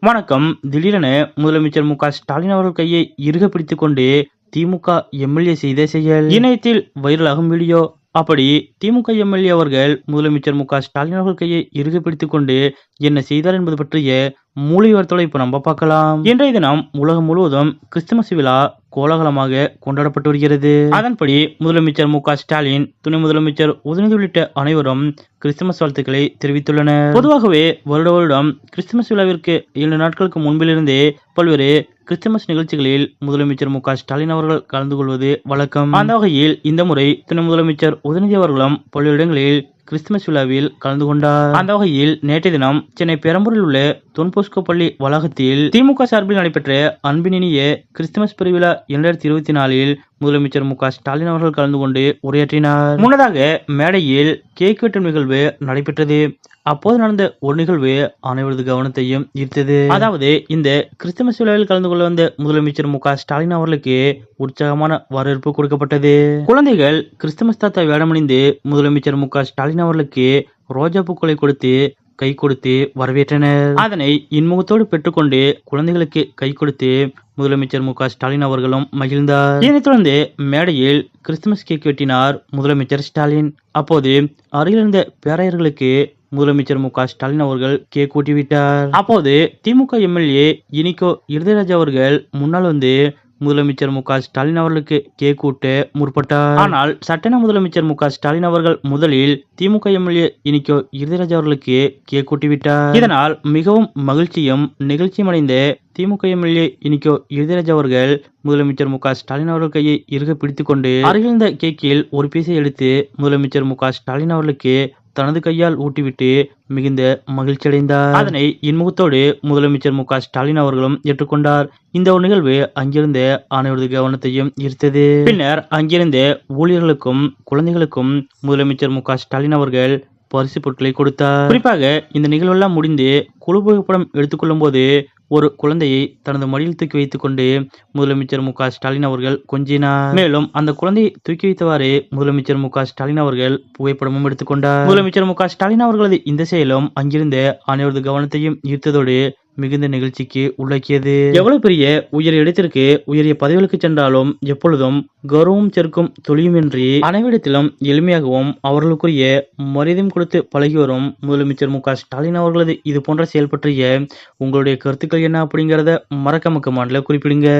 வணக்கம். திடீரென முதலமைச்சர் மு க ஸ்டாலின் அவர்கள் கையை இறுக பிடித்துக் கொண்டு திமுக எம்எல்ஏ செய்த செயல். இணையத்தில் வைரலாகும் வீடியோ. அப்படி திமுக எம்எல்ஏ அவர்கள் முதலமைச்சர் மு க ஸ்டாலின் அவர்கள் கையை இறுதி பிடித்துக் கொண்டு என்ன செய்தார் என்பது பற்றிய மூலி இப்போ இப்ப நம்ம பார்க்கலாம். இன்றைய தினம் உலகம் முழுவதும் கிறிஸ்துமஸ் விழா கோலாகலமாக கொண்டாடப்பட்டு வருகிறது. அதன்படி முதலமைச்சர் மு க ஸ்டாலின் துணை முதலமைச்சர் உதயநிதி உள்ளிட்ட அனைவரும் கிறிஸ்துமஸ் வாழ்த்துக்களை தெரிவித்துள்ளனர். பொதுவாகவே வருட வருடம் கிறிஸ்துமஸ் விழாவிற்கு ஏழு நாட்களுக்கு முன்பிலிருந்தே பல்வேறு கிறிஸ்துமஸ் நிகழ்ச்சிகளில் முதலமைச்சர் மு ஸ்டாலின் அவர்கள் கலந்து கொள்வது வழக்கம். அந்த வகையில் இந்த முறை துணை முதலமைச்சர் உதயநிதி அவர்களும் பல்வேறு இடங்களில் கிறிஸ்துமஸ் விழாவில் கலந்து கொண்டார். அந்த வகையில் நேற்றைய தினம் சென்னை பெரம்பூரில் உள்ள தொன்போஸ்கோ பள்ளி வளாகத்தில் திமுக சார்பில் நடைபெற்ற அன்பினிய கிறிஸ்துமஸ் பெருவிழா இரண்டாயிரத்தி இருபத்தி நாலில் முதலமைச்சர் மு ஸ்டாலின் அவர்கள் கலந்து கொண்டு உரையாற்றினார். முன்னதாக மேடையில் கேக் வெட்டும் நிகழ்வு நடைபெற்றது. அப்போது நடந்த ஒரு நிகழ்வு அனைவரது கவனத்தையும் ஈர்த்தது. அதாவது இந்த கிறிஸ்துமஸ் விழாவில் கலந்து கொள்ள வந்த முதலமைச்சர் மு ஸ்டாலின் அவர்களுக்கு உற்சாகமான வரவேற்பு கொடுக்கப்பட்டது. குழந்தைகள் கிறிஸ்துமஸ் தாத்தா வேடமணிந்து முதலமைச்சர் மு ஸ்டாலின் அவர்களுக்கு ரோஜா பூக்களை கொடுத்து கை கொடுத்து வரவேற்றனர். அதனை இன்முகத்தோடு பெற்றுக்கொண்டு குழந்தைகளுக்கு கை கொடுத்து முதலமைச்சர் மு ஸ்டாலின் அவர்களும் மகிழ்ந்தார். இதனைத் தொடர்ந்து மேடையில் கிறிஸ்துமஸ் கேக் வெட்டினார் முதலமைச்சர் ஸ்டாலின். அப்போது அருகில் இருந்த பேரையர்களுக்கு முதலமைச்சர் மு க ஸ்டாலின் அவர்கள் கேக் கூட்டிவிட்டார் அப்போது திமுக எம்எல்ஏ இனிகோ இருதயராஜ் அவர்கள் முன்னால் வந்து முதலமைச்சர் மு க ஸ்டாலின் அவர்களுக்கு கேக் கூட்டு முற்பட்டார். ஆனால் சட்டென முதலமைச்சர் மு க ஸ்டாலின் அவர்கள் முதலில் திமுக எம்எல்ஏ இனிக்கோ இருதயராஜ் அவர்களுக்கு கேக் கூட்டிவிட்டார் இதனால் மிகவும் மகிழ்ச்சியும் நிகழ்ச்சியும் அடைந்த திமுக எம்எல்ஏ இனிக்கோ இருதயராஜ் அவர்கள் முதலமைச்சர் மு க ஸ்டாலின் அவர்கள் கையை இறுக பிடித்துக் கொண்டு அருகிருந்த கேக்கில் ஒரு பீசை எடுத்து முதலமைச்சர் மு க ஸ்டாலின் அவர்களுக்கு தனது கையால் ஊட்டிவிட்டு மிகுந்த மகிழ்ச்சி அடைந்தார் அதனை இன்முகத்தோடு முதலமைச்சர் மு ஸ்டாலின் அவர்களும் ஏற்றுக்கொண்டார். இந்த ஒரு நிகழ்வு அங்கிருந்த ஆணையரது கவனத்தையும் ஈர்த்தது. பின்னர் அங்கிருந்த ஊழியர்களுக்கும் குழந்தைகளுக்கும் முதலமைச்சர் மு ஸ்டாலின் அவர்கள் பரிசு பொருட்களை கொடுத்தார். குறிப்பாக இந்த நிகழ்வெல்லாம் முடிந்து குழு புகைப்படம் எடுத்துக்கொள்ளும் போது ஒரு குழந்தையை தனது மடியில் தூக்கி வைத்துக் கொண்டு முதலமைச்சர் மு ஸ்டாலின் அவர்கள் கொஞ்சினார். மேலும் அந்த குழந்தையை தூக்கி வைத்தவாறு முதலமைச்சர் மு ஸ்டாலின் அவர்கள் புகைப்படமும் எடுத்துக்கொண்டார். முதலமைச்சர் மு ஸ்டாலின் அவர்களது இந்த செயலும் அங்கிருந்த அனைவரது கவனத்தையும் ஈர்த்ததோடு மிகுந்த நிகழ்ச்சிக்கு உள்ளாக்கியது. எவ்வளவு பெரிய உயர் இடத்திற்கு உயரிய பதவிகளுக்கு சென்றாலும் எப்பொழுதும் கௌரவம் சேர்க்கும் தொழிலுமின்றி அனைவரிடத்திலும் எளிமையாகவும் அவர்களுக்குரிய மரியாதையும் கொடுத்து பழகி வரும் முதலமைச்சர் மு க ஸ்டாலின் அவர்களது இது போன்ற செயல் பற்றிய உங்களுடைய கருத்துக்கள் என்ன அப்படிங்கறத மறக்காம மாநில குறிப்பிடுங்க.